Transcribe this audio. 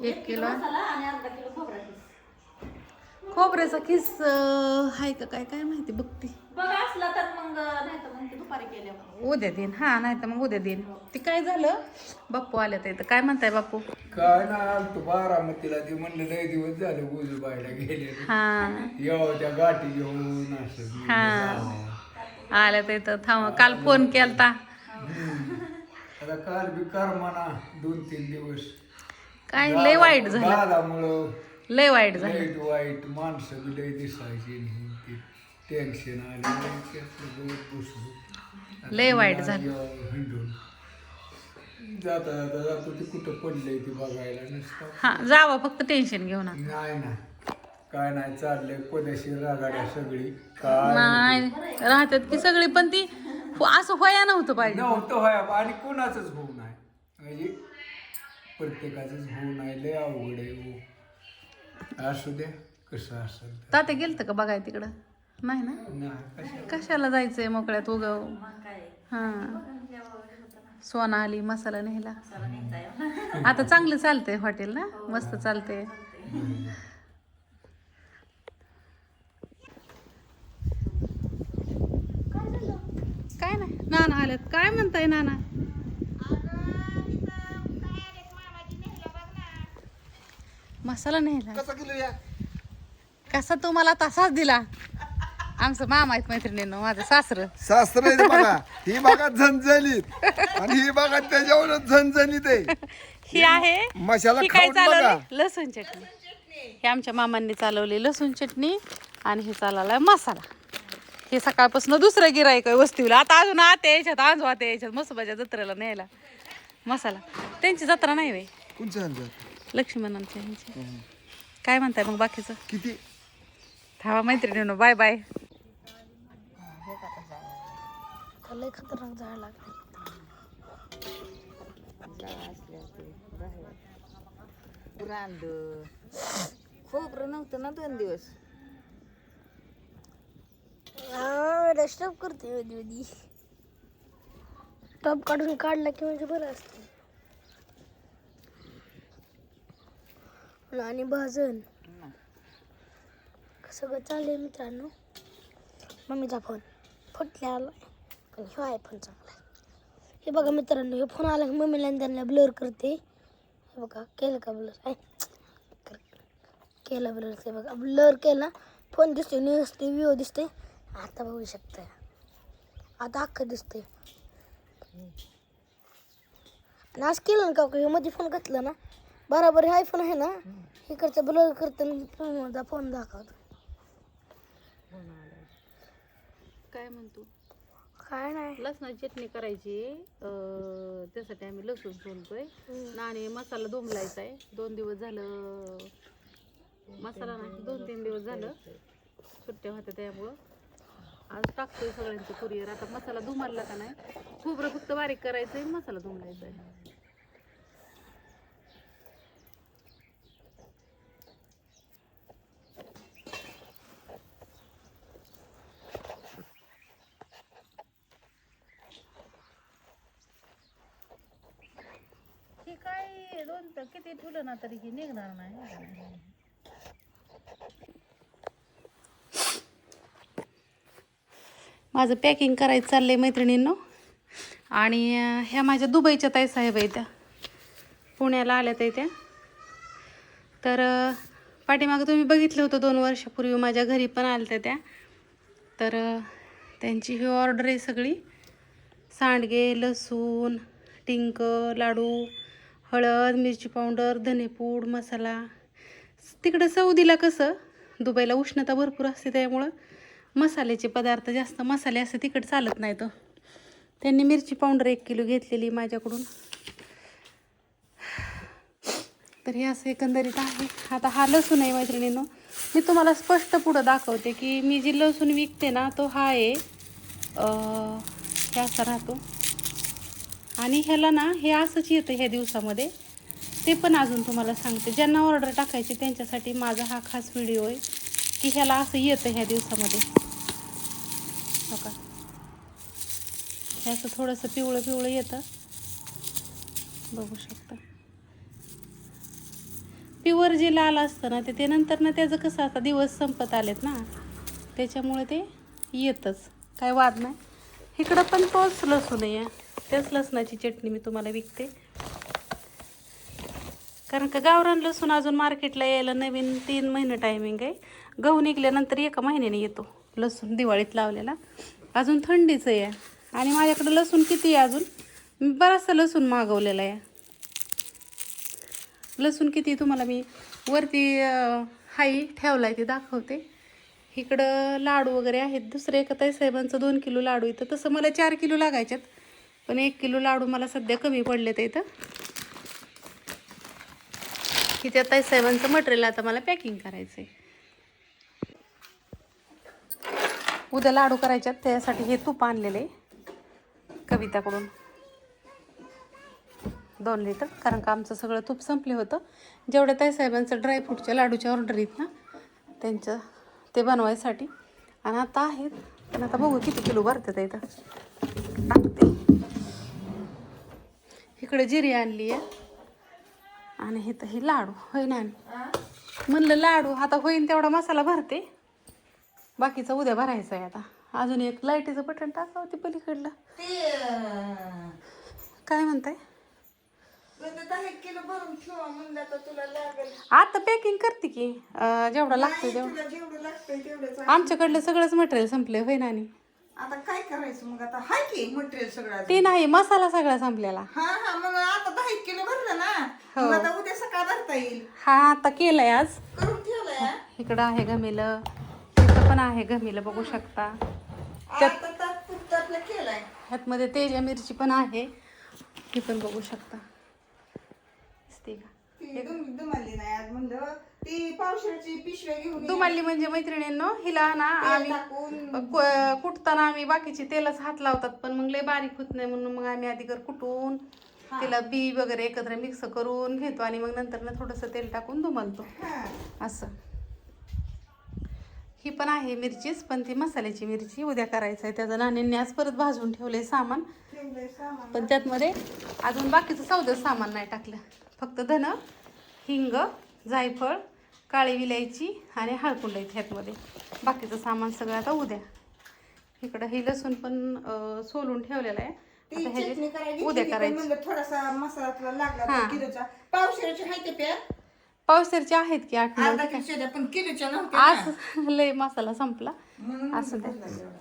एक किलो. मसाला आणि अर्धा किलो खोबरा किस. खोबऱ्याचा किस आहे का काय काय माहिती बघते. बघा असला तर मग नाही तर मग ते दुपारी केल्यावर उद्या देईन. हा नाही तर मग उद्या देईन. ते काय झालं? बाप्पू आल्या तर काय म्हणताय बाप्पू? काय ना आलतो बारामतीला ते म्हणलं लय दिवस झाले गोजूबाईला गेले हा. येऊ त्या गाठी घेऊन हा. आल्या तर इथं. थांब काल फोन केलता. आता काल बी करमाना दोन तीन दिवस. काय लय वाईट झालं. दादामुळं लय वाईट झालं. लय वाईट माणसं बी लय दिसायची नाही. ते टेन्शन आलं त्यातलं बसलो. लय वाईट झालं. यावं हिंडून. जाता जाता जातो ते कुठं पडलंय ते बघायला नसतं. हा जावा फक्त टेन्शन घेऊ नका नाही ना काय नाही चाललंय पदशी रागाड्या सगळी. काय नाही. राहतात की सगळी पण ती असं व्हाया नव्हतं पाहिजे. नव्हतं होय आणि कोणाच होऊ नाही. म्हणजे प्रत्येकाच होऊ नाही लय अवघड आहे हो. असू द्या कसं असेल. तात्या गेलत का बघाय तिकडं? नाही ना? नाही कशा कशाला जायचंय मोकळ्यात काय हा. सोना आली मसाला निघताय आता चांगलं चालतंय हॉटेल ना? मस्त चालतंय. काय नाही. नाना आल्यात. काय म्हणताय नाना? मसाला नेला कसा किलो या? कसा तुम्हाला तसाच दिला. आमचं मामा आहेत मैत्रिणीनं माझं सासर. आहे ते बघा. ही बघा झणझणीत. आणि ही बघा त्याच्यावर झणझणीत आहे. ही आहे. मसाला ही काय खाऊन बघा. चालवली लसूण चटणी. हे आमच्या मामांनी चालवली लसूण चटणी आणि हे चालवलाय मसाला. हे सकाळपासून दुसरं गिरायक आहे वस्तीला. आता अजून आते यायच्यात आजू आते यायच्यात मसोबाच्या जत्रेला न्यायला. मसाला. त्यांची जत्रा नाही वे झणझण लक्ष्मणांच्या ह्यांची काय म्हणताय मग बाकीचं? किती? थांबा मैत्रिणीनं बाय बाय. लय खतरनाक झाड लागते रांद खोबरं नव्हतं ना दोन दिवस? स्टॉप करते टॉप काढून काढला की म्हणजे बरं असते. आणि भाजन? सगळं चाललंय मित्रांनो. मम्मीचा फोन फुटल्या आला पण ह्यो आयफोन चांगला आहे. हे बघा मित्रांनो हे फोन आला की मम्मीला आणि त्यांना ब्लर करते. हे बघा केलं का ब्लर आहे केलं ब्लर ते बघा ब्लर केला. फोन दिसतोय न्यूज ते व्ह्यू दिसते आता बघू शकता आता अख्खं दिसतंय. आणि आज केलं ना का हे मध्ये फोन घातला ना? बरोबर हे आयफोन आहे ना? इकडचं ब्लर करतं फोन फोन दाखवतो. काय म्हणतो? काय नाही. लसणाची चटणी करायची. अं, त्यासाठी आम्ही लसूण सोलतोय. आणि मसाला दुमलायचा आहे. दोन दिवस झालं मसाला नाही दोन तीन दिवस झालं. सुट्ट्या होत्या त्यामुळं. आज टाकतोय सगळ्यांचं कुरिअर आता मसाला दुमारला का नाही? खोबरं फक्त बारीक करायचं आहे मसाला दुमलायचा आहे हे काय दोन तर किती ठेवलं ना तरी की निघणार नाही. माझं पॅकिंग करायचं चाललंय मैत्रिणींनो. आणि ह्या माझ्या दुबईच्या ताई साहेब आहे त्या पुण्याला आल्या आहे त्या. तर पाठीमागं तुम्ही बघितलं होतं दोन वर्षापूर्वी माझ्या घरी पण आल्या त्या. तर त्यांची ही ऑर्डर आहे सगळी. सांडगे लसूण टिंक लाडू. हळद मिरची पावडर धनेपूड मसाला. तिकडं सौदीला कसं दुबईला उष्णता भरपूर असते त्यामुळं मसाल्याचे पदार्थ जास्त मसाले असं तिकडं चालत नाही तर त्यांनी मिरची पावडर एक किलो घेतलेली माझ्याकडून. तर हे असं एकंदरीत आहे. आता हा लसूण आहे मैत्रिणीनं. मी तुम्हाला स्पष्ट पुढं दाखवते की मी जी लसूण विकते ना तो हा आहे असा राहतो. आणि ह्याला ना हे असंच येतं ह्या दिवसामध्ये. ते पण अजून तुम्हाला सांगते. ज्यांना ऑर्डर टाकायची त्यांच्यासाठी माझा हा खास व्हिडिओ आहे की ह्याला असं येतं ह्या दिवसामध्ये. हो का हे असं थोडंसं पिवळं पिवळं येतं. बघू शकता. प्युअर जे लाल असतं ना ते ते नंतर ना त्याचं कसं आता दिवस संपत आलेत ना त्याच्यामुळे ते येतच. काय वाद नाही. इकडं पण तोच लसूण आहे. त्याच लसणाची चटणी मी तुम्हाला विकते. कारण का गावरान लसूण अजून मार्केटला यायला नवीन तीन महिने टायमिंग आहे. गहू निघल्यानंतर एका महिन्याने येतो लसूण दिवाळीत लावलेला. अजून थंडीचं आहे आणि माझ्याकडे लसूण किती आहे अजून? मी बराचसा लसूण मागवलेला आहे. लसूण किती तुम्हाला मी वरती हाई ठेवला आहे ते दाखवते. इकडं लाडू वगैरे आहेत. दुसरे एका ताई साहेबांचं दोन किलो लाडू इथं. तसं मला चार किलो लागायच्यात. पण एक किलो लाडू मला सध्या कमी पडले ते इथं. की त्या ताईसाहेबांचं मटेरियल आता मला पॅकिंग करायचं आहे उद्या लाडू करायच्यात त्यासाठी हे तूप आणलेलं आहे कविताकडून. दोन लिटर कारण का आमचं सगळं तूप संपले होतं. जेवढ्या ताई साहेबांचं ड्रायफ्रूटच्या लाडूच्या ऑर्डर आहेत ना त्यांचं ते बनवायसाठी. आणि आता आहेत पण आता बघू किती किलो भरतात इथं. टाकते. इकडे जिरी आणली आहे. आणि हे तर हे लाडू. होय ना म्हणलं लाडू आता होईन तेवढा मसाला भरते. बाकीचा उद्या भरायचा आहे आता. अजून एक लाईटीचं बटन टाकावं ते पलीकडलं काय म्हणताय? आता पॅकिंग करते की. जेवढं तेवढं. लागतंय तेवढंच आमच्याकडलं सगळंच मटेरियल संपले होय नानी. आता काय करायचं मग? आता हाय की मटेरियल सगळं ते नाही मसाला सगळा संपलेला. हा हा मग आता दहा एक किलो भरलं ना? मग आता उद्या सकाळ भरता येईल. हा आता केलंय आज. करून ठेवलंय? हा? इकडं आहे गमिलं. इथं पण आहे गमिलं बघू शकता. आता तात्पुरतं आपलं केलंय. ह्यातमध्ये तेजा मिरची पण आहे. ही पण बघू शकता. दिसते का? ती दुम दुमाली नाही. आज म्हणलं ती पावसाळ्याची पिशव्या घेऊन ये. दुमाली म्हणजे मैत्रिणींनो हिला ना आम्ही कुटताना आम्ही बाकीचे तेलच हात लावतात पण मग लय बारीक होत नाही म्हणून मग आम्ही आधी घर कुटून तिला बी वगैरे एकत्र मिक्स करून घेतो आणि मग नंतर ना थोडंसं तेल टाकून दुमलतो. असं. ही पण आहे मिरचीच पण ती मसाल्याची मिरची उद्या करायचं आहे त्याचं नाण्यांनी आज परत भाजून ठेवलंय सामान. पण त्यातमध्ये अजून बाकीचं सौदं सामान नाही टाकलं. फक्त धन हिंग जायफळ काळी विलायची आणि हळकुंड आहेत ह्यातमध्ये. बाकीचं सामान सगळं आता उद्या. इकडं हे लसूण पण सोलून ठेवलेलं आहे. ती आता चटणी ह्याचे करायची उद्या पण करायची. म्हणलं थोडासा मसाला तुला लागला हा. तर किलोचा. पावसाळ्याचे आहे ते प्या पावसाळचे आहेत की आठ नऊ अर्धा पण किलोच्या नव्हत्या ना. आज लय मसाला संपला. म्हणून असं म्हणलं तेवढा.